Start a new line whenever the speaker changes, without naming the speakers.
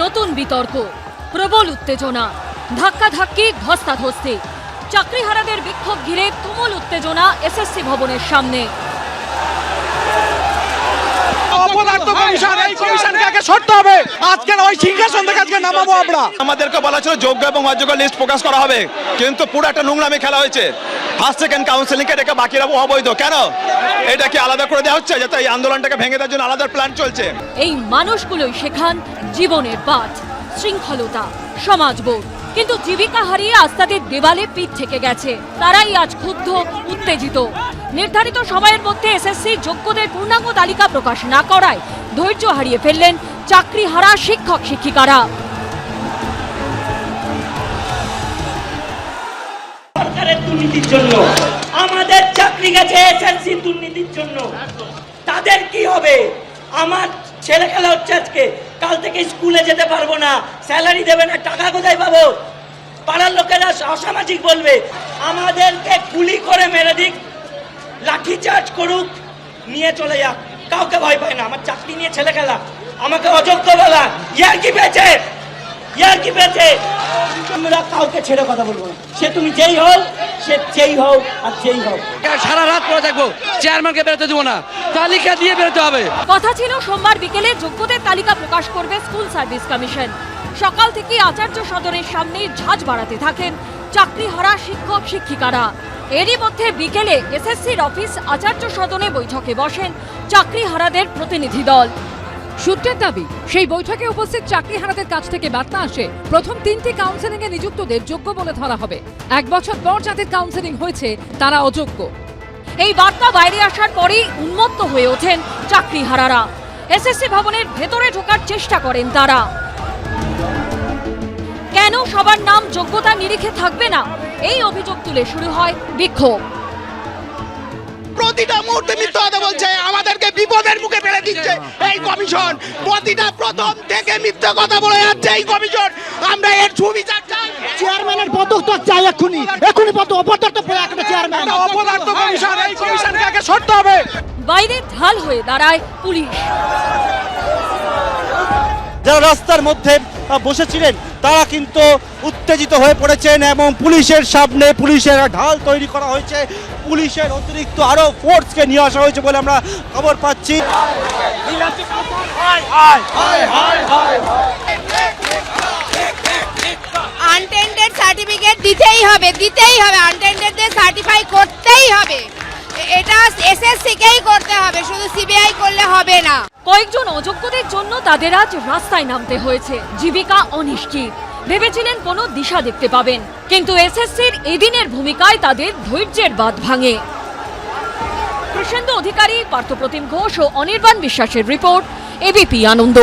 নতুন বিতর্ক, প্রবল উত্তেজনা ধাক্কা ধাক্কাধাক্কি, ধস্তাধস্তি। চাকরিহারাদের বিক্ষোভ ঘিরে তুমুল উত্তেজনা এসএসসি ভবনের সামনে।
অপদার্থ কমিশন এই কমিশনকে আগে সরতে হবে। আজকে ওই সিংহাসন থেকে আজকে নামাবো আমরা।
আমাদেরকে বলা ছিল যোগ্য এবং অযোগ্য লিস্ট প্রকাশ করা হবে। কিন্তু পুরো একটা নোংরামি খেলা হয়েছে। ফার্স্ট সেকেন্ড কাউন্সিলিংকে রেখে বাকিরা অবৈধ। কেন? এটা কি আলাদা করে দেওয়া হচ্ছে যাতে এই আন্দোলনটাকে ভেঙে দেওয়ার জন্য আলাদা প্ল্যান চলছে।
এই মানুষগুলোই শেখান জীবনের পাঠ শৃঙ্খলতা সমাজবোধ কিন্তু জীবিকা হারিয়ে আজ তাদের দেওয়ালে পিঠ থেকে গেছে। তারাই আজ ক্ষুব্ধ উত্তেজিত। নির্ধারিত সময়ের মধ্যে এসএসসি যোগ্যদের পূর্ণাঙ্গ তালিকা প্রকাশ না করায় ধৈর্য হারিয়ে ফেললেন চাকরি হারা শিক্ষক শিক্ষিকারা।
দুর্নীতির জন্য, আমাদের চাকরি গেছে এসএসসি দুর্নীতির জন্য। তাদের কি হবে? আমার ছেলে খেলা হচ্ছে আজকে। কাল থেকে স্কুলে যেতে পারব না। স্যালারি দেবে না, টাকা কোথায় পাবো? পাড়ার লোকেরা অসামাজিক বলবে, আমাদেরকে গুলি করে মেরে দিক। লাঠি চার্জ করুক নিয়ে চলে যাক। কাউকে ভয় পায় না আমার চাকরি নিয়ে ছেলে খেলা। আমাকে অযোগ্য বলা। ইয়ার কি পেয়েছে? ইয়ার কি পেয়েছে? আমরা কাউকে ছেড়ে কথা বলব না। সে তুমি যেই হও সে যেই হও আর যেই হও।
সারা রাত পরে থাকব। চেয়ারম্যানকে বেরোতে দেবো না। তালিকা দিয়ে বেরোতে হবে।
কথা ছিল সোমবার বিকেলে যোগ্যদের তালিকা প্রকাশ করবে স্কুল সার্ভিস কমিশন। সকাল থেকে আচার্য সদনের সামনে ঝাঁজ বাড়াতে থাকেন চাকরিহারা শিক্ষক শিক্ষিকারা এরই মধ্যে বিকেলে এসএসসির অফিস আচার্য সদনে বৈঠকে বসেন চাকরিহারাদের প্রতিনিধি দল।
সূত্রের দাবি সেই বৈঠকে উপস্থিত চাকরিহারাদের কাছ থেকে বার্তা আসে প্রথম তিনটি কাউন্সেলিং এ নিযুক্তদের যোগ্য বলে ধরা হবে। এক বছর পর যাদের কাউন্সেলিং হয়েছে তারা অযোগ্য।
এই বার্তা বাইরে আসার পরেই উন্মত্ত হয়ে ওঠেন চাকরিহারারা এসএসসি ভবনের ভেতরে ঢোকার চেষ্টা করেন তারা। কেন সবার নাম যোগ্যতা নিরিখে থাকবে না। এই অভিযোগ তুলে শুরু হয় বিক্ষোভ।
প্রতিটা মুহূর্তে মিথ্যা কথা বলছে আমাদেরকে বিপদের মুখে ফেলে দিচ্ছে এই কমিশন। প্রতিটা প্রথম থেকে মিথ্যা কথা বলে যাচ্ছে এই কমিশন। আমরা এর সুবিচার চাই।
চেয়ারম্যানের পদত্যাগ চাই এক্ষুনি। এক্ষুনি পদ পড়ে একটা চেয়ারম্যান
অপদার্থ কমিশন এই কমিশনকে আগে সরতে হবে।
বাইরে ঢাল হয়ে দাঁড়ায় পুলিশ।
যারা রাস্তার মধ্যে বসেছিলেন তারা কিন্তু উত্তেজিত হয়ে পড়েছেন এবং পুলিশের সামনে পুলিশের ঢাল তৈরি করা হয়েছে। পুলিশের অতিরিক্ত আরও ফোর্সকে নিয়ে আসা হয়েছে বলে আমরা খবর পাচ্ছি।
আনটেন্ডেড সার্টিফিকেট দিতেই হবে দিতেই হবে। আনটেন্ডেডদের সার্টিফাই করতেই হবে। এটা এসএসসিকেই করতে হবে? শুধু সিবিআই করলে হবে না।
কয়েকজন অযোগ্যদের জন্য তাদের আজ রাস্তায় নামতে হয়েছে। জীবিকা অনিশ্চিত। ভেবেছিলেন কোনো দিশা দেখতে পাবেন। কিন্তু এসএসসির এদিনের ভূমিকায় তাদের ধৈর্যের বাঁধ ভাঙে। কৃষেন্দু অধিকারী, পার্থপ্রতিম ঘোষ ও অনির্বাণ বিশ্বাসের রিপোর্ট এবিপি আনন্দ।